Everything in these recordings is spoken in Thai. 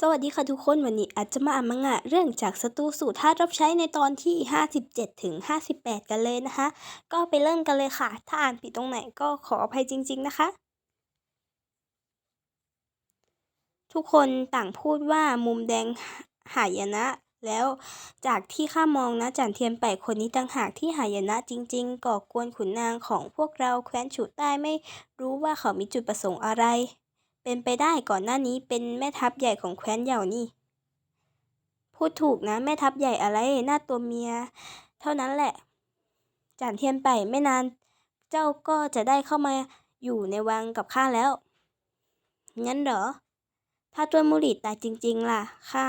สวัสดีค่ะทุกคนวันนี้อาจจะมาอ่านมังงะเรื่องจากศัตรูสู่ทาสรับใช้ในตอนที่ 57ถึง58 กันเลยนะคะ ก็ไปเริ่มกันเลยค่ะ ถ้าอ่านผิดตรงไหนก็ขออภัยจริง ๆ นะคะ ทุกคนต่างพูดว่ามุมแดงหายนะ แล้วจากที่ข้ามองนะจันเทียนไปคนนี้ต่างหากที่หายนะจริง ๆ ก่อกวนขุนนางของพวกเราแคว้นฉูใต้ไม่รู้ว่าเขามีจุดประสงค์อะไร เป็นไปได้ก่อนหน้านี้เป็นแม่ทัพใหญ่ของแคว้นเหย่านี่ พูดถูกนะแม่ทัพใหญ่อะไรหน้าตัวเมีย เท่านั้นแหละจันเทียนไปไม่นาน เจ้าก็จะได้เข้ามาอยู่ในวังกับข้าแล้ว งั้นเหรอ ถ้าตัวมุริตายจริง ๆ ล่ะข้า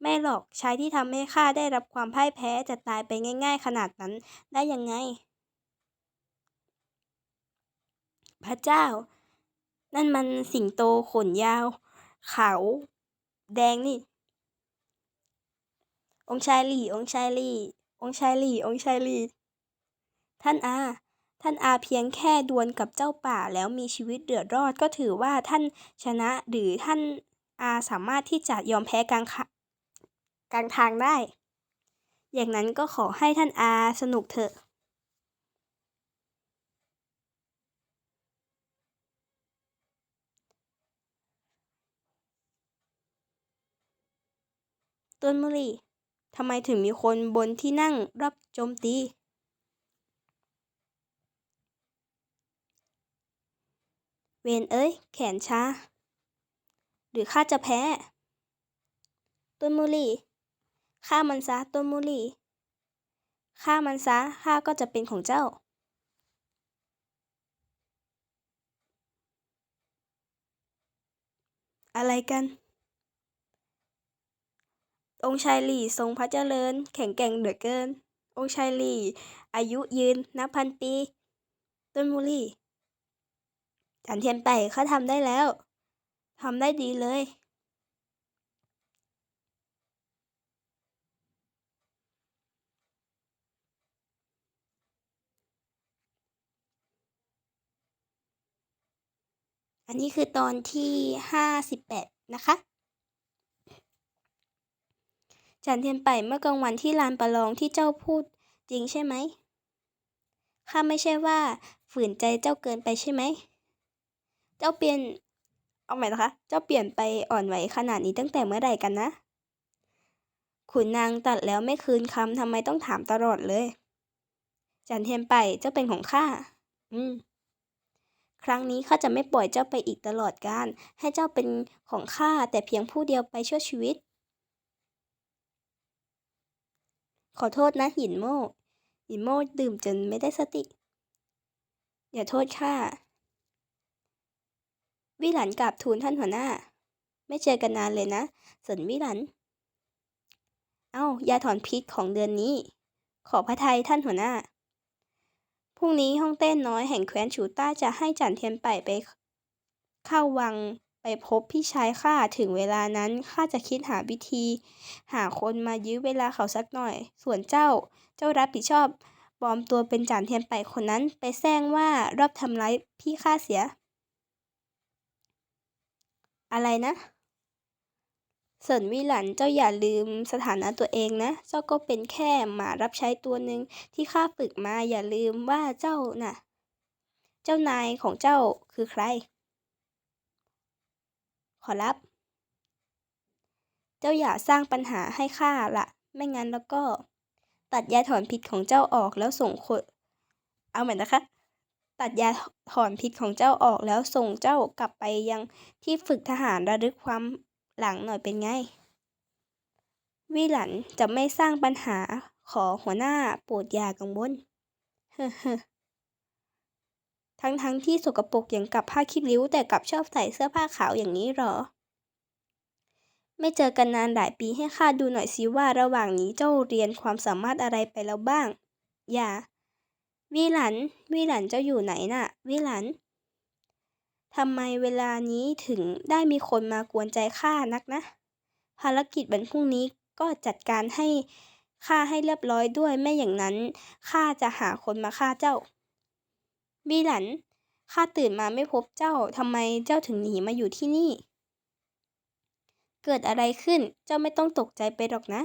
ไม่หรอกชายที่ทำให้ข้าได้รับความพ่ายแพ้จะตายไปง่าย ๆ ขนาดนั้นได้ยังไง พระเจ้า นั่นมันสิงโตขนยาว ขาว แดงนี่ องชายลี่องชายลี่องชายลี่องชายลี่ท่านอา ท่านอาเพียงแค่ดวลกับเจ้าป่าแล้วมีชีวิตเดือดรอดก็ถือว่าท่านชนะหรือท่านอาสามารถที่จะยอมแพ้กลางกลางทางได้ อย่างนั้นก็ขอให้ท่านอาสนุกเถอะ ต้นมะลิทำไมถึงมีคนบนที่นั่งรับโจมตี เวนเอ้ย แขนช้า หรือข้าจะแพ้ ต้นมุลีฆ่ามันซะต้นมุลีฆ่ามันซะข้าก็จะเป็นของเจ้า อะไรกัน องค์ชายหลี่ทรงพระเจริญ แข็งแกร่งเหลือเกิน องค์ชายหลี่ อายุยืนนับพันปี ต้นมูลี่จันเทียนไปข้าทำได้แล้วทำได้ดีเลย อันนี้คือตอนที่ห้าสิบแปดนะคะ จันเทียนไปเมื่อกลางวันที่ลานประลองที่เจ้าพูดจริงใช่ไหมข้าไม่ใช่ว่าฝืนใจเจ้าเกินไปใช่ไหม เจ้าเปลี่ยน เอาใหม่นะคะ เจ้าเปลี่ยนไปอ่อนไหวขนาดนี้ตั้งแต่เมื่อไหร่กันนะ ขุนนางตัดแล้วไม่คืนคำทำไมต้องถามตลอดเลย จันเทียนไปเจ้าเป็นของข้า อืม ครั้งนี้ข้าจะไม่ปล่อยเจ้าไปอีกตลอดกาลให้เจ้าเป็นของข้าแต่เพียงผู้เดียวไปชั่วชีวิต ขอโทษนะหินโม่หินโม่ดื่มจนไม่ได้สติ อย่าโทษข้าวิหลันกราบทูลท่านหัวหน้า ไม่เจอกันนานเลยนะสนวิหลัน เอ้ายาถอนพิษของเดือนนี้ ขอพระไทยท่านหัวหน้า พรุ่งนี้ห้องเต้นน้อยแห่งแคว้นฉูต้าจะให้จันเทียนไปไปเข้าวัง ไปพบพี่ชายข้าถึงเวลานั้นข้าจะคิดหาวิธี หาคนมายื้อเวลาเขาสักหน่อย ส่วนเจ้า เจ้ารับผิดชอบปลอมตัวเป็นจันเทียนไปคนนั้นไปแซงว่ารอบทำร้ายพี่ข้าเสีย อะไรนะเสินวิหลันเจ้าอย่าลืมสถานะตัวเองนะ เจ้าก็เป็นแค่หมารับใช้ตัวหนึ่งที่ข้าฝึกมาอย่าลืมว่าเจ้าน่ะ เจ้านายของเจ้าคือใคร ขอรับ เจ้าอย่าสร้างปัญหาให้ข้าละไม่งั้นแล้วก็ ตัดยาถอนพิษของเจ้าออกแล้วส่งคนเอาเหมือนนะคะ ตัดยาถอนพิษของเจ้าออกแล้วส่งเจ้ากลับไปยังที่ฝึกทหารระลึกความหลังหน่อยเป็นไง วิหลันจะไม่สร้างปัญหาขอหัวหน้าโปรดอย่ากังวลเฮ้อ ทั้งทั้งที่สกปรกอย่างกับผ้าคีริ้วแต่กลับชอบใส่เสื้อผ้าขาวอย่างนี้หรอ ไม่เจอกันนานหลายปีให้ข้าดูหน่อยสิว่าระหว่างนี้เจ้าเรียนความสามารถอะไรไปแล้วบ้าง อย่า วิหลัน วิหลันเจ้าอยู่ไหนน่ะ วิหลันทำไมเวลานี้ถึงได้มีคนมากวนใจข้านักนะ ภารกิจวันพรุ่งนี้ก็จัดการให้ข้าให้เรียบร้อยด้วยไม่อย่างนั้นข้าจะหาคนมาฆ่าเจ้า วิหลัน ข้าตื่นมาไม่พบเจ้า ทำไมเจ้าถึงหนีมาอยู่ที่นี่ เกิดอะไรขึ้น เจ้าไม่ต้องตกใจไปหรอกนะ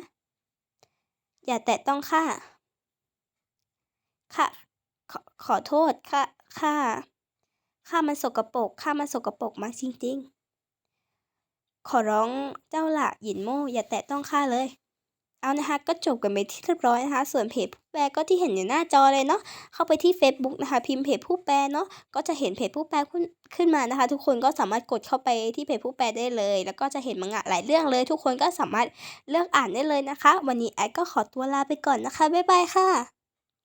อย่าแตะต้องข้า ข้าขอขอโทษ ข้า ข้า ข้ามันสกปรก ข้ามันสกปรกมากจริง ๆ ขอร้องเจ้าละหยินโม่อย่าแตะต้องข้าเลย เอานะคะก็จบกันไปที่เรียบร้อยนะคะ ส่วนเพจผู้แปลก็ที่เห็นอยู่หน้าจอเลยเนาะเข้าไปที่ Facebook นะคะ พิมพ์เพจผู้แปลเนาะก็จะเห็นเพจผู้แปลขึ้นขึ้นมานะคะ ทุกคนก็สามารถกดเข้าไปที่เพจผู้แปลได้เลย แล้วก็จะเห็นมังงะหลายเรื่องเลย ทุกคนก็สามารถเลือกอ่านได้เลยนะคะ วันนี้แอดก็ขอตัวลาไปก่อนนะคะบ๊ายบายค่ะ